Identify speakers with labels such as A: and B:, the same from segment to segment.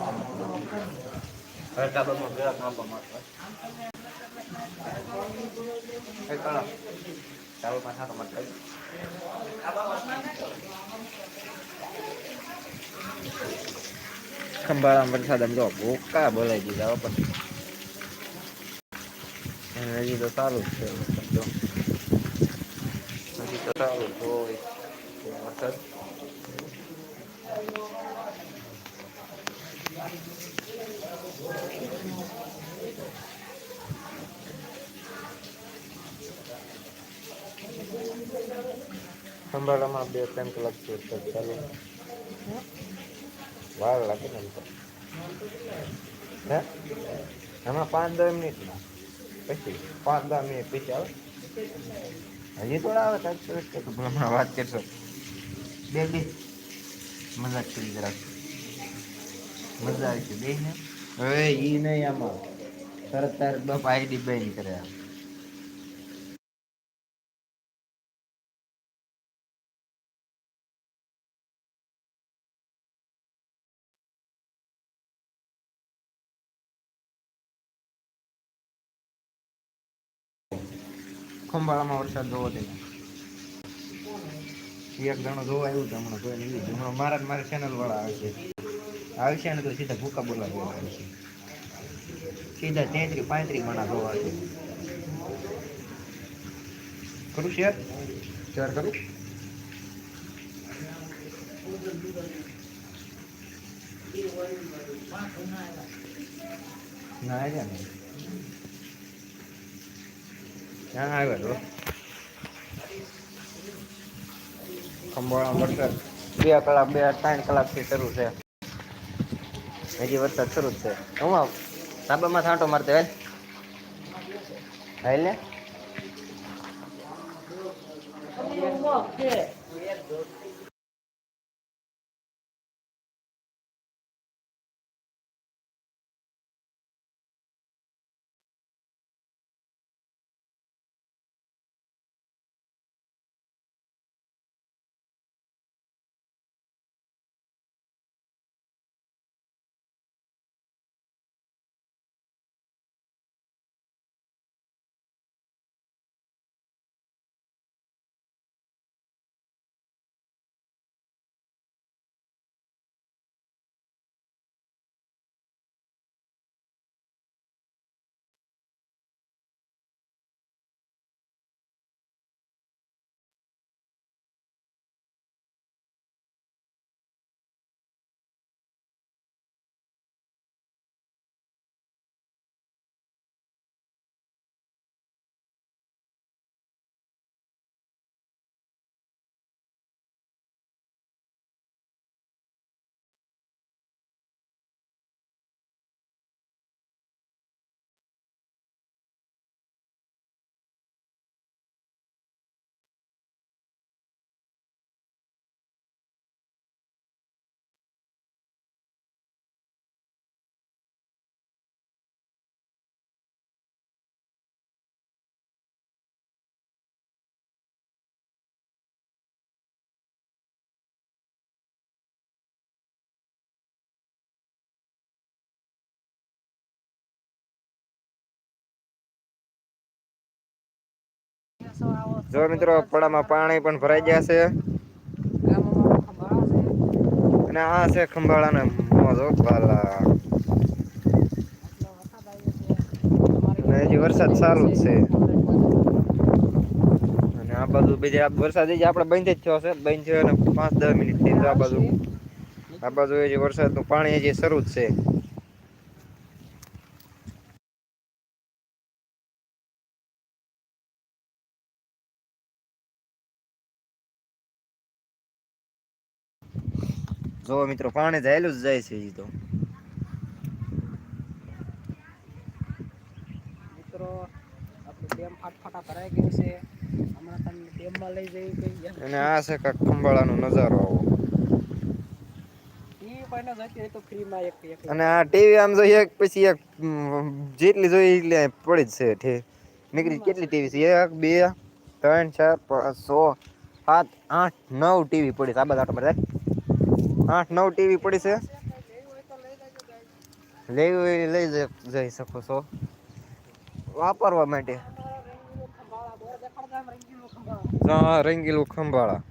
A: હવે ડાબામાં ભેળા માપવા માટે કઈ કરો ડાબામાં થાતો મત કઈ ખંભાળા વરસાદ આમ જો ભૂકા બોલાઈ દીધા હો પણ. અને હજી તો સારું જ છે વરસાદ જો. ખંભાળામાં બે ત્રણ કલાક છે ચાલુ. વાર લાગે ને તો. હે? એમાં પાંચ દસ મિનિટમાં પછી પાંચ દસ મિનિટ પછી આવે. હજી થોડા આવે કાંઈક સરસ તો હમણાં વાત કરશો. બે બી. મજાક કરી જરાક. મજા આવી છે બે ને હવે ઈ નહીં આમાં. તરત તાર બાપ આઈડી બેન કરે આમ. ખંભાળામાં વરસાદ જોવો તે એક જણો જોવા આવ્યું તો હમણાં કોઈ નહીં હમણાં મારા મારા ચેનલ વાળા આવશે આવશે ને તો સીધા ભૂકા બોલવા જેવા આવશે સીધા તેત્રી પાંત્રી મણા જોવા છે કરું શેર શેર કરું ના આવ્યા ને ક્યાં આવ્યા તો ખંભાળા વરસાદ બે કલાક બે ત્રણ કલાકથી શરૂ છે હજી વરસાદ શરૂ જ છે. હું આવ? ધાબામાં છાંટો મારતો હેલ. હેલ ને? જો મિત્રો પડામાં પાણી પણ ભરાઈ ગયા છે. અને આ છે ખંભાળાના મોજો હજી વરસાદ ચાલુ જ છે. અને આ બાજુ બીજે વરસાદ હજી આપણે બંધ જ થયો છે. બંધ થયો અને પાંચ દસ મિનિટથી આ બાજુ. આ બાજુ હજી વરસાદનું પાણી હજી શરૂ જ છે. જો મિત્રો પાણી જાયેલું જ જાય છે એ તો.
B: મિત્રો આપણું ડેમ ફાટફાટા ભરાઈ ગયું છે. હમણાં તમને ડેમમાં લઈ જઈ ગઈ
A: અને આ છે કાંક ખંભાળાનો નજારો આવો. અને આ ટીવી આમ જોઈએ એક પછી એક જેટલી જોઈએ એટલી પડી જ છે ઠે. નીકળી કેટલી ટીવી છે? એક બે ત્રણ ચાર પાંચ છ સાત આઠ નવ ટીવી પડી છે. આ બધા આટો બધા આઠ નવ ટીવી પડી છે. લેવી લઈ જઈ શકો છો. વાપરવા માટે.
B: રંગીલો ખંભાળા.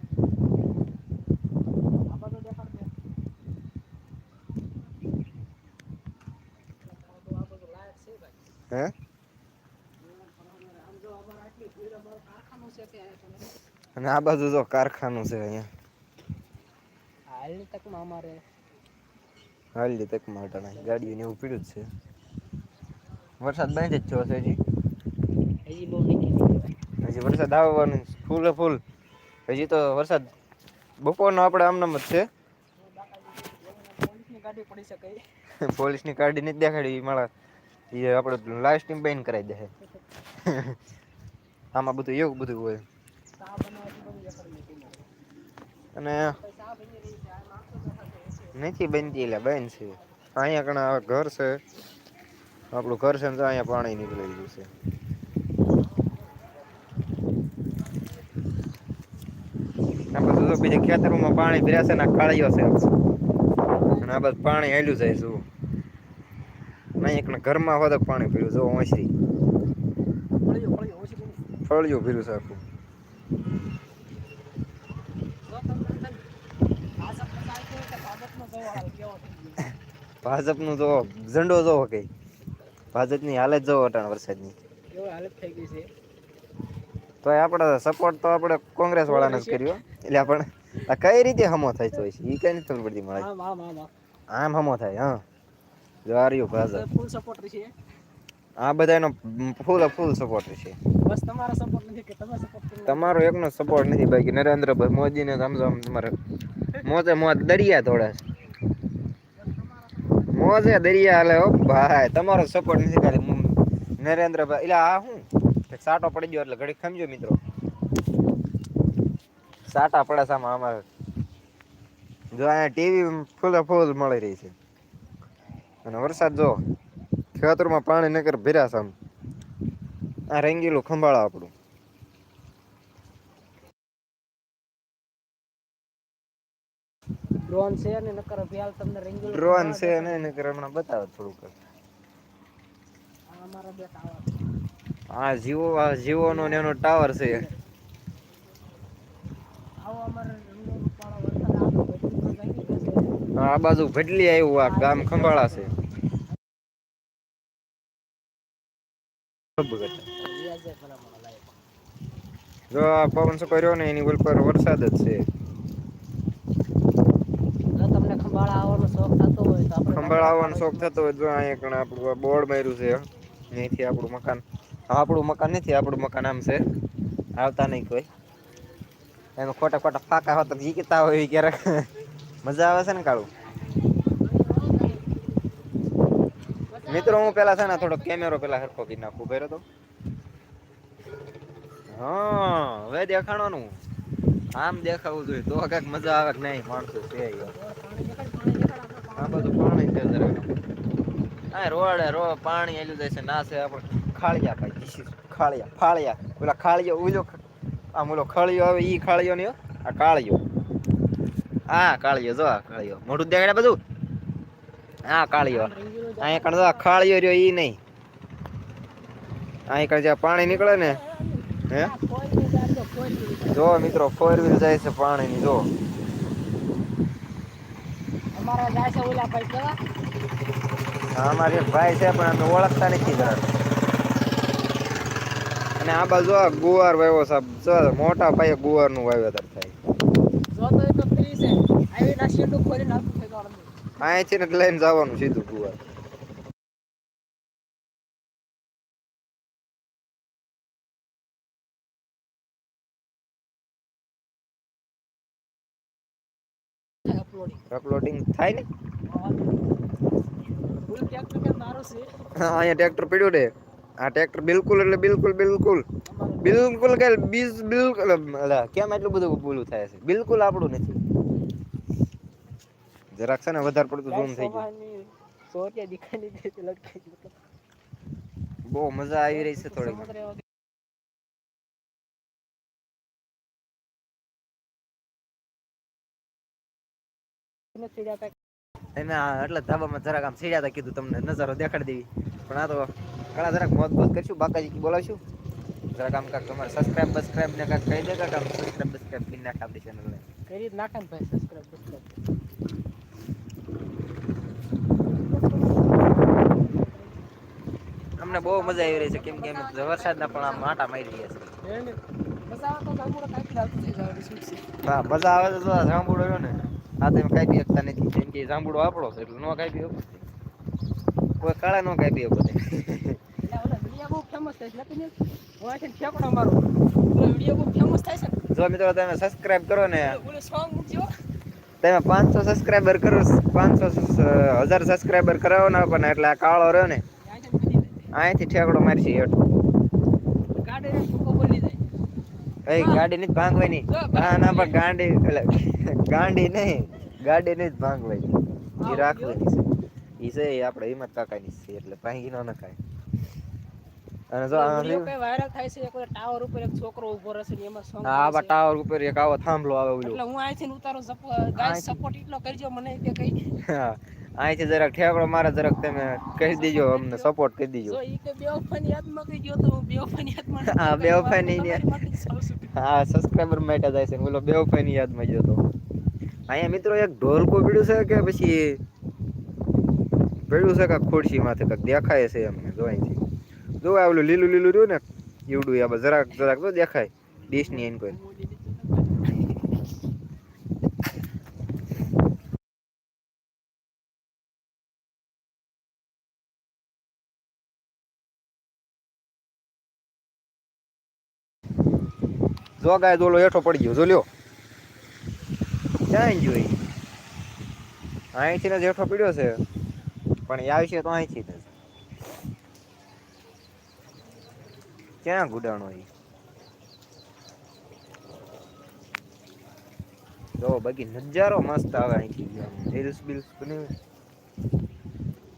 A: હા? અને આ બાજુ જો કારખાનું છે અહીંયા.
B: હાલની તકમાં અમારે.
A: હાલની તક માટે ગાડીઓ ને એવું પીડ્યું જ છે. વરસાદ બંધ જ થયો છે હજી?
B: હજી બહુ નીકળી
A: હજી વરસાદ આવવાનો ફૂલ ફૂલ. હજી તો વરસાદ બપોરનો આપણે આમનામ જ છે.
B: પોલીસની ગાડી
A: નથી દેખાડી. મારા એ આપણે લાઈવ સ્ટ્રીમ બેન કરાવી દે. આમાં બધું એવું બધું હોય. અને
B: ચા બની રહી છે આ માણસો દેખાડે છે
A: નથી બનતી એટલે બેન છે. અહીંયા કણા ઘર છે. આપણું ઘર છે ને તો અહીંયા પાણી નીકળી ગયું છે. આ બધું તો બીજા ખેતરોમાં પાણી ભર્યા છે ને કાળીઓ છે. અને આ બધું પાણી હેલું જાય જુઓ. નહીં ઘરમાં હોદક પાણી પીરું જો ઓસરી
B: ફળિયો ફળિયો ઓછી
A: ફળિયું પીર્યું છે આખું
B: જો તમને ભાજપ પચાય છે કે ભાજપનો
A: જો ઝંડો જોવો કઈ. ભાજપની હાલત જોવો અટાણ વરસાદની.
B: હાલત થઈ ગઈ છે.
A: તો આપણે સપોર્ટ તો આપણે કોંગ્રેસ વાળાને જ કર્યો. એટલે આપણે આ કઈ રીતે હમો થાય તો છે? એ કઈ નથી ખબર પડતી મળે
B: આમ
A: હમો થાય હા. જો આ ભાજપ.
B: ફૂલ સપોર્ટ છે.
A: આ બધાનો ફૂલ ફૂલ સપોર્ટ છે.
B: બસ તમારો સપોર્ટ નથી કે તમે સપોર્ટ કરી
A: તમારો એકનો સપોર્ટ નથી. બાકી નરેન્દ્રભાઈ મોદીને સમજો તમારે મોજે મોજ દરિયા તોડે મોજે દરિયા હાલે, હો, ભાઈ. તમારો સપોર્ટ નથી ખાલી નરેન્દ્રભાઈ, એટલે આ શું? સાટો પડી ગયો, એટલે ઘડીક ખમજો, મિત્રો. સાટા પડે આમાં અમારે. જો અહીંયા ટીવી ફૂલે ફૂલ મળી રહી છે. અને વરસાદ જો ખેતરમાં પાણી નગર ભીરા આમ. આ રંગીલું ખંભાળા આપણું.
B: ડ્રોન છે ને નકર અભિયાલ તમને રેંગ્યુલર
A: ડ્રોન છે ને નકર હમણાં બતાવો થોડુંક.
B: અમારા બે ટાવર
A: હા જીવો આ જીવોનો ને એનો ટાવર છે.
B: આવો અમારે
A: આ બાજુ ભટલી આવ્યું આ ગામ ખંભાળા છે. જો આ પવન શું કર્યો ને એની ઉપર વરસાદ જ છે
B: જો તમને ખંભાળા આવવાનો શોખ થતો હોય તો આપણે
A: શોખ થતો હોય જો અહીંયા કણ આપણું બોર્ડ માર્યું છે અહીંથી આપણું મકાન. આપણું મકાન નથી આપણું મકાન આમ છે. આવતા નહીં કોઈ. એમાં ખોટા ખોટા ફાકા હોતા જીકતા હોય ક્યારેક. મજા આવે છે ને કાળું? મિત્રો હું પેલા છે ને થોડો કેમેરો પેલા હરખો કરી નાખું. કર્યો તો. હા હવે દેખાણવાનું આમ દેખાવું જોઈએ. તો કંઈક મજા આવે કે નહીં? માણસો છે યાર આ બધું પાણી છે અંદર. આ રોડ રો પાણી એલું જાય છે, ના આપણે ખાળિયા ભાઈ ખાળિયા, ફાળિયા. પેલા ખાળિયો, ઓલો આમ ઓલો ખાળિયો આવે, ઈ ખાળિયો ને આ કાળિયો. આ કાળિયો, જો આ કાળિયો. મોઢું દેખાડે બધું? આ કાળિયો. અહીંયા કણ જો ખાળિયો રહ્યો, ઈ નહીં. અહીં કણ જ્યાં પાણી નીકળે ને, હે? જો મિત્રો ફોર વ્હીલ જાય છે પાણીની, જો.
B: અમારા જાય છે ઓલા ભાઈ કેવા?
A: આ અમારે એક ભાઈ છે પણ અમે ઓળખતા નથી જરાક અને આ બાજુ ગુવાર વાવ્યો સાહેબ મોટા પાયે ગુવારનું વાવેતર થાય અહીંથી ને લઈને જવાનું સીધું ગુવાર.
B: અપલોડિંગ
A: અપલોડિંગ થાય ને?
B: ફૂલ ટ્રેક્ટર કે મારો છે?
A: હા, અહીંયા ટ્રેક્ટર પડ્યું ને આ ટ્રેક્ટર બિલકુલ એટલે બિલકુલ બિલકુલ.
B: અમારું
A: બિલકુલ કે બીજ બિલકુલ અલા, કેમ એટલું બધું બોલું થાય છે? બિલકુલ આપણું નથી. જરાક છે ને વધારે પડતું ઝૂમ થઈ ગયું.
B: સવારની સો રૂપિયા દીખાની દે તે લટકાઈ ગયું.
A: બહુ મજા આવી રહી છે થોડી
B: નથી જતા.
A: એને એટલે ધાબામાં જરાક આમ સીડ્યા હતા કીધું તમને નજારો દેખાડી દેવી. પણ આ તો ઘણા જરાક મોત મોત કરશું બાકાજી બોલાવશું. જરાક આમ કાંક તમારે સબસ્ક્રાઇબ બસક્રાઇબ ને કાંક કહી દે કાંક આમ સબસ્ક્રાઇબ બસક્રાઇબ કરી નાખ આપણી ચેનલને
B: કરી નાખે ને ભાઈ સબસ્ક્રાઇબ બસક્રાઇબ
A: અમને બહુ મજા આવી રહી છે કેમ કે અમે વરસાદના પણ આમ માટા મારી રહ્યા છે
B: મજા આવે તો ગામડો કાંઈક શું છે?
A: હા મજા આવે તો જાંબુડો રહ્યો ને. આ તમે કાંઈ શકતા નથી. કેમ કે જાંબુડો આપણો છે એટલે નો કાપી બી કોઈ કાળા નો કાંઈ બી બધે
B: એટલે બહુ ફેમસ થાય હું બહુ ફેમસ થાય છે
A: જો મિત્રો તમે સબસ્ક્રાઇબ કરો ને
B: સોંગ
A: તમે પાંચસો સબસ્ક્રાઇબર કરો પાંચસો હજાર સબસ્ક્રાઇબર કરાવો ને પણ એટલે આ કાળો રહ્યો ને.
B: અહીંથી ઠેકડો મારી
A: છે ઠેકડો મારશે હેઠ
B: ગાડી ને ફૂકો બોલી જાય
A: એ ગાડી નથી ભાંગવાની. ના ના પણ ગાંડી એટલે ગાંડી નહીં ગાડી જ ભાંગવાની. એ રાખવાની છે. એ છે એ આપણે હિંમત કાકાની છે એટલે ભાંગી ન નખાય. અને જો
B: વાયરલ થાય છે એક ટાવર ઉપર એક છોકરો ઊભો રહેશે ને એમાં સોંગ
A: ટાવર ઉપર એક આવો થાંભલો આવે
B: એટલે
A: ઓલો
B: હું અહીંથી ઉતારો ગાઈસ સપોર્ટ એટલો કરજો મને કે કઈ
A: હા. અહીંથી જરાક ઠેકડો મારે જરાક તમે કહી દેજો અમને સપોર્ટ કરી દેજો.
B: કઈ હું બેવફાની
A: હા, સબસ્ક્રાઇબર માટે જાય છે બોલો બેવફાની યાદમાં ગયો તો. અહીંયા મિત્રો એક ઢોલકો પીડ્યું છે કે પછી પીડ્યું છે કે ખુરશી માથે કાંઈક દેખાય છે અમને જો અહીંથી. જો આ ઓલું લીલું લીલું રહ્યું ને એવડું આ જરાક જરાક તો દેખાય ડીશની એન જો ગાય દોલો હેઠો પડી ગયો, જો લ્યો. ક્યાં જોઈ? અહીંથી જ હેઠો પીડ્યો છે. પણ એ આવશે તો અહીંથી જ. ક્યાં ગુડાણો એ? જો, બાકી નજારો મસ્ત આવે અહીંથી. રીલ્સ બિલ્સ બની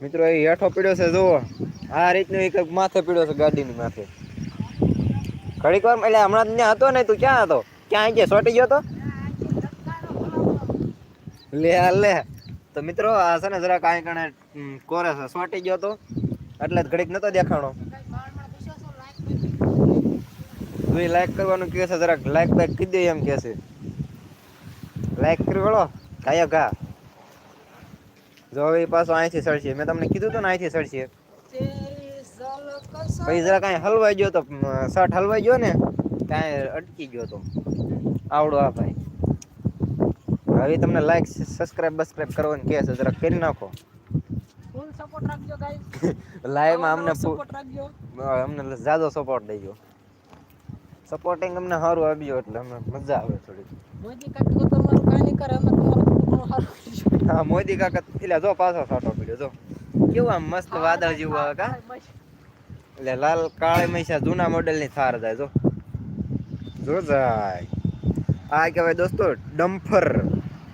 A: મિત્રો, એ હેઠો પીડ્યો છે, જુઓ. આ રીતનું એક માથે પીડ્યો છે ગાડીની માથે. ઘડીક વાર, એટલે હમણાં ત્યાં હતો ને તું ક્યાં હતો? ક્યાં ગયા? સોટી ગયો તો? લે લે. તો મિત્રો, આ છે ને જરા કાંઈ કણે કોરે છે. સોટી ગયો તો. એટલે ઘડીક નતો દેખાણો. તું લાઈક કરવાનું કહે છે, જરાક લાઈક બાઈક કરી એમ કહે છે. લાઈક કરી વળો કાયો ઘા. જો પાછો અહીંથી સડશે મેં તમને કીધું હતું ને અહીંથી સડશે પછી જરા કાંઈ હલવાઈ ગયો તો શર્ટ હલવાઈ ગયો ને કાંઈ અટકી ગયો તો. આવડો આ ભાઈ. હવે તમને લાઈક સબસ્ક્રાઇબ બસક્રાઇબ કરવાનું કહે છે જરા કરી નાખો.
B: ફૂલ સપોર્ટ રાખજો ગાઈસ
A: લાઈવમાં અમને
B: સપોર્ટ રાખજો.
A: અમને જાજો સપોર્ટ દેજો. સપોર્ટિંગ અમને સારું આપજો એટલે અમને મજા આવે થોડી
B: મોદી કાકા તો તમારું કાંઈ કરે અમે તમારું સારું
A: હા મોદી કાકા એટલે જો પાછો સાટો પડ્યો જો. કેવું આમ મસ્ત વાદળ જેવું આવે કા? એટલે લાલ કાળી મૈસા જૂના મોડેલની થાર જાય જો. જો જાય આ કહેવાય દોસ્તો ડમ્ફર.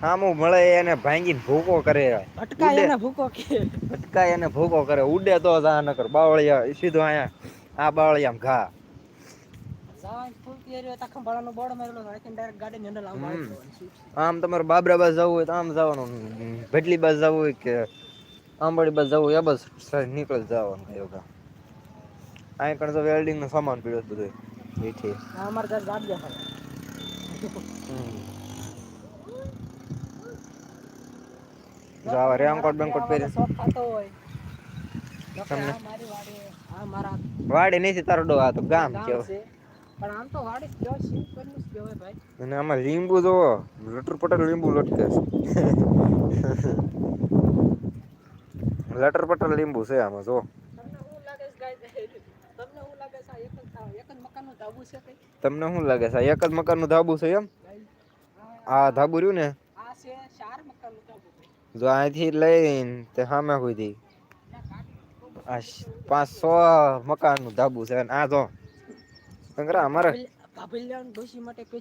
A: આમું મળે એને ભાંગીને ભૂકો કરે.
B: ભટકા
A: ઉડે.
B: એને ભૂકો કે.
A: ભટકાય એને ભૂકો કરે. ઉડે તો જા નકર બાવળિયા સીધો અહીંયા આ બાવળિયામાં ઘા.
B: જાન ફૂલ તૈયારી હોય તો ખંભાળાનો બોર્ડ મારેલો હોય કે ડાયરેક્ટ ગાડી હેન્ડલ આમ
A: હમ.
B: આવી જવાનું શું છે.
A: આમ તમારે બાબરા બાજ જવું હોય તો આમ જવાનું. ભેટલી બાજ જવું હોય કે આંબળી બાજ જવું હોય એ બસ નીકળી જ જવાનું યોગા અહીં કણ તો વેલ્ડિંગ નો સામાન પીડ્યો છે બધું. એથી
B: આ અમારે ઘર ગાડી દેખાય
A: જો આવા અંકોટ બેનકોટ પહેરી. તમને?
B: મારી વાડી આ મારા
A: વાડી નથી તારો ડો આ તો ગામ
B: કેવો પણ આમ તો વાડી જ જ ભાઈ.
A: અને આમાં લીંબુ જો લટર પટર લીંબુ લટકે છે. લટર પટર લીંબુ છે આમાં જો
B: તમને શું લાગે છે ગાય તમને શું લાગે છે આ એક જ થા- એક જ મકાનનું ધાબુ છે કઈ
A: તમને શું લાગે છે? એક જ મકાનનું ધાબુ છે એમ? આ ધાબુ રહ્યું ને? જો અહીંથી લઈને તે સામે સુધી આ પાંચ સો મકાનનું ધાબુ છે અને આ જો. સંગ્રહ અમારે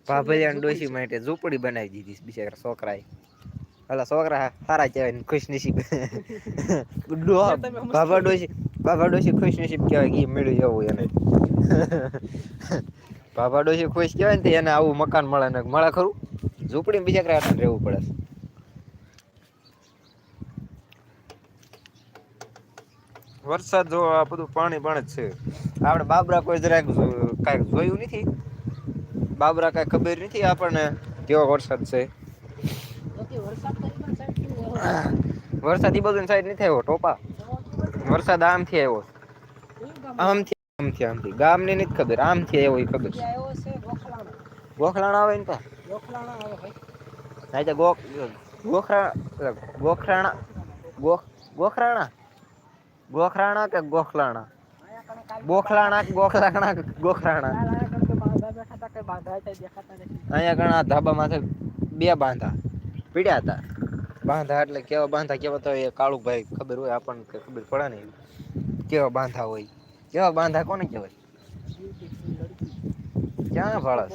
B: ભાભલિયાન ડોશી માટે
A: ઝૂંપડી બનાવી દીધી બિચારા છોકરાએ. અલા છોકરા સારા કહેવાય ખુશ નસીબ. બાબા ડોશી બાબા ડોશી ખુશ નસીબ કહેવાય કે મળ્યું એવું એને. બાબા ડોશી ખુશ કહેવાય ને એને આવું મકાન મળે ને મળે ખરું. ઝૂંપડી બીજા કરા રહેવું પડે વરસાદ જો આ બધું પાણી પણ છે. આપણે બાબરા કોઈ જરાક કાંઈક જોયું નથી. બાબરા કાંઈ ખબર નથી આપણને કેવો વરસાદ છે.
B: વરસાદ
A: એ બધું સાઈડ નથી આવ્યો ટોપા. વરસાદ આમથી આવ્યો. આમથી આમથી આમથી. ગામની નથી ખબર આમથી આવ્યો એ ખબર છે.
B: ત્યાં આવ્યો છે ગોખલાણા.
A: ગોખલાણા આવે ને પા
B: ગોખલાણા આવે ભાઈ.
A: નહીં તો ગોખ ગોખરા ગોખરાણા ગોખ ગોખરાણા? ગોખરાણા કે ગોખલાણા?
B: આયા કણે કાલ-
A: ગોખલાણા કે ગોખલાણા કે ગોખરાણા?
B: કાલ આયા કણે તો બાંધા બેઠા તા, કઈ બાંધા હતા ઈ દેખાતા નથી.
A: અહીંયા ઘણા ધાબા માથે બે બાંધા. પીડ્યા હતા. બાંધા એટલે કેવા બાંધા કેવા તો એ કાળુભાઈ ખબર હોય આપણને કઈ ખબર પડે નહીં કેવા બાંધા હોય. કેવા બાંધા કોને કહેવાય? ક્યાં ભાળસ?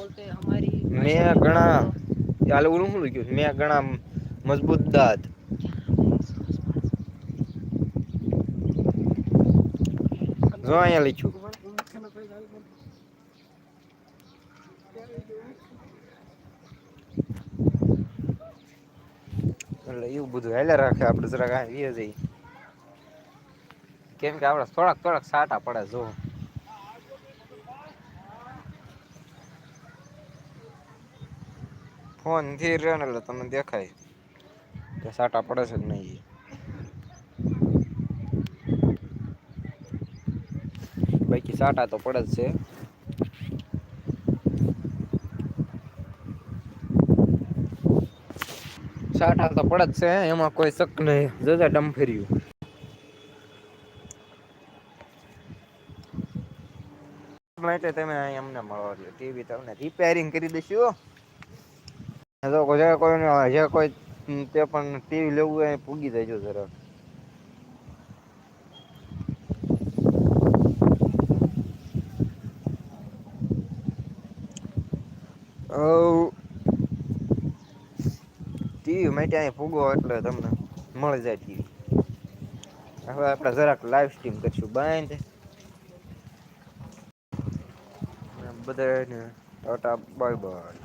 A: મે ઘણા ચાલે ઓલું શું લખ્યું મેં ઘણા મજબૂત દાંત. જો અહીંયા લખ્યું. એટલે એવું બધું હાલ્યા રાખે, આપણે જરાક આ વીએ જઈ કેમ કે આપણે થોડાક થોડાક સાટા પડે જો. ફોનથી રહ્યો ને એટલે તમને દેખાય. કે સાટા પડે છે કે નહીં બાકી સાટા તો પડે જ છે. સાટા તો પડે જ છે, એમાં કોઈ શક નહીં. જજા ડમફર્યું માટે તમે અહીં અમને મળો છો ટીવી તમને રિપેરિંગ કરી દઈશું તો જે કોઈ જે કોઈ તે પણ ટીવી લેવું હોય પૂગી દેજો જરા. ટીવી માટે અહીં ફૂગો એટલે તમને મળી જાય ટીવી હવે આપણે જરાક લાઈવ સ્ટ્રીમ કરીશું. બંધ બધાને ટાટા બાય બાય